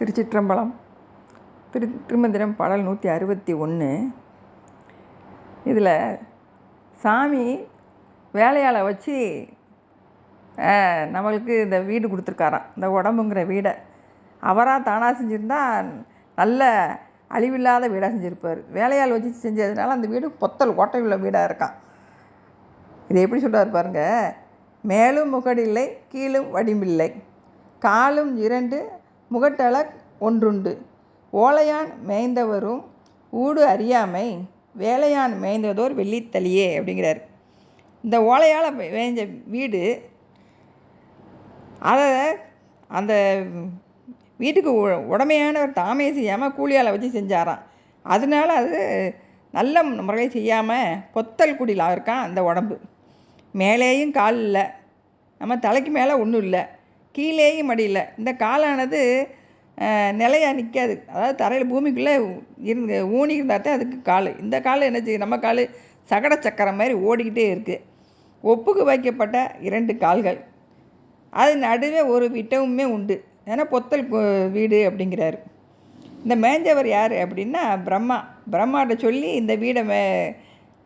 திருச்சிற்றம்பலம். திரு திருமந்திரம் பாடல் நூற்றி அறுபத்தி ஒன்று இதில் சாமி வேலையாளை வச்சு நம்மளுக்கு இந்த வீடு கொடுத்துருக்காராம். இந்த உடம்புங்கிற வீடை. அவராக தானாக செஞ்சுருந்தா நல்ல அழிவில்லாத வீடாக செஞ்சுருப்பார். வேலையாள் வச்சு செஞ்சதுனால அந்த வீடு பொத்தல் ஓட்டை உள்ள வீடாக இருக்கான் இது எப்படி சொல்கிறார் பாருங்கள் மேலும் முகடில்லை கீழும் வடிமில்லை காலும் இரண்டு முகட்டள ஒன்றுண்டு. ஓலையான் மேய்ந்தவரும் ஊடு அறியாமை வேலையான் மேய்ந்ததோர் வெள்ளித்தளியே அப்படிங்கிறார். இந்த ஓலையால் மேய்ஞ்ச வீடு அதை அந்த வீட்டுக்கு உ- உடமையானவர் தாமே செய்யாமல் கூலியால் வச்சு செஞ்சாராம். அதனால அது நல்ல முறையில் செய்யாமல் பொத்தல் குடியில் இருக்கான் அந்த உடம்பு. மேலேயும் கால் இல்லை. நம்ம தலைக்கு மேலே ஒன்றும் இல்லை. கீழேயும் மடி இந்த காலானது நிலையா நிற்காது அதாவது தரையில் பூமிக்குள்ளே இருந்து ஊனி இருந்தால் தான் அதுக்கு கால். இந்த கால் என்ன செய்யுது நம்ம கால் சகட சக்கரம் மாதிரி ஓடிக்கிட்டே இருக்குது ஒப்புக்கு வைக்கப்பட்ட இரண்டு கால்கள். அது நடுவே ஒரு விட்டமுமே உண்டு. ஏன்னா பொத்தல் வீடு அப்படிங்கிறாரு. இந்த மேஞ்சவர் யார் அப்படின்னா பிரம்மா. பிரம்மாட்ட சொல்லி இந்த வீடை மே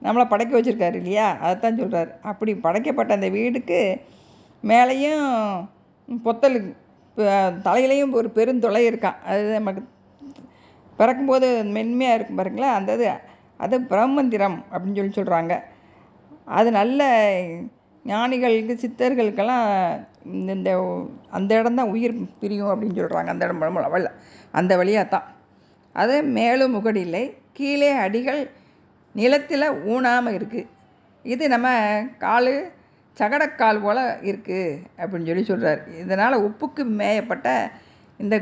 நம்மளை படைக்க வச்சுருக்காரு இல்லையா? அதைத்தான் சொல்கிறார் அப்படி படைக்கப்பட்ட அந்த வீடுக்கு மேலேயும் பொத்தல் ப- தலையிலையும் ஒரு பெருந்தொலை இருக்கான் அது நமக்கு பிறக்கும்போது மென்மையாக இருக்கும் பாருங்களேன். அந்த இது அது பிரம்மந்திரம் அப்படின்னு சொல்லி சொல்கிறாங்க அது நல்ல ஞானிகளுக்கு சித்தர்களுக்கெல்லாம் இந்த இந்த அந்த இடம் தான் உயிர் பிரியும் அப்படின்னு சொல்கிறாங்க அந்த இடம் வழி அந்த வழியாக தான். அது மேலும் முகடில்லை. கீழே அடிகள் நிலத்தில் ஊனாமல் இருக்குது இது நம்ம கால் சகடக்கால் போல் இருக்குது அப்படின்னு சொல்லி சொல்கிறார் இதனால் உப்புக்கு மேயப்பட்ட இந்த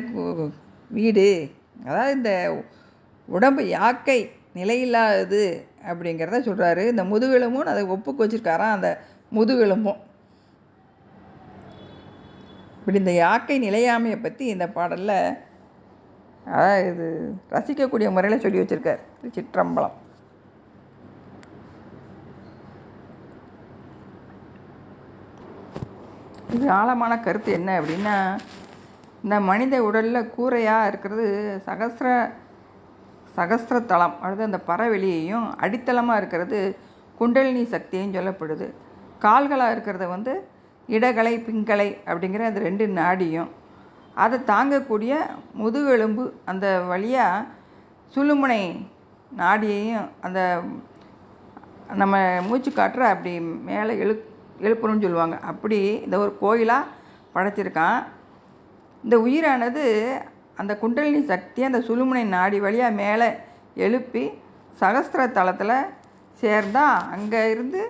வீடு அதாவது இந்த உடம்பு யாக்கை நிலையில்லாதது அப்படிங்கிறத சொல்கிறாரு இந்த முதுகெலும்பும் அதை ஒப்புக்கு வச்சுருக்காராம் அந்த முதுகெலும்பும். இப்படி இந்த யாக்கை நிலையாமையை பற்றி இந்த பாடலில் அதாவது இது ரசிக்கக்கூடிய முறையில் சொல்லி வச்சுருக்கார். சிற்றம்பலம் இது ஆழமான கருத்து என்ன அப்படின்னா இந்த மனித உடலில் கூரையாக இருக்கிறது சகஸ்ர சகஸ்ரத்தலம் அல்லது அந்த பறவெளியையும் அடித்தளமாக இருக்கிறது குண்டலினி சக்தியும் சொல்லப்படுது. கால்களாக இருக்கிறது வந்து இடகலை பிங்கலை அப்படிங்கிற அந்த ரெண்டு நாடியும். அதை தாங்கக்கூடிய முதுகெலும்பு அந்த வழியாக சுழுமுனை நாடியையும் அந்த நம்ம மூச்சு காற்றை அப்படி மேலே இழு எழுப்பணும்னு சொல்லுவாங்க. அப்படி இந்த ஒரு கோயிலாக படைச்சிருக்கான். இந்த உயிரானது அந்த குண்டலினி சக்தியை அந்த சுழுமுனை நாடி வழியாக மேலே எழுப்பி சகஸ்திர தலத்தில் சேர்ந்தால் அங்கே இருந்து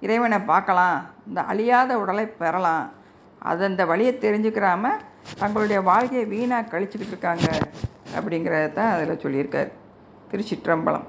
இறைவனை பார்க்கலாம். இந்த அழியாத உடலை பெறலாம். அது அந்த வழியை தெரிஞ்சுக்கிறாம தங்களுடைய வாழ்க்கையை வீணாக கழிச்சுக்கிட்டு இருக்காங்க. அப்படிங்கிறத தான் அதில் சொல்லியிருக்கார். திருச்சிற்றம்பலம்.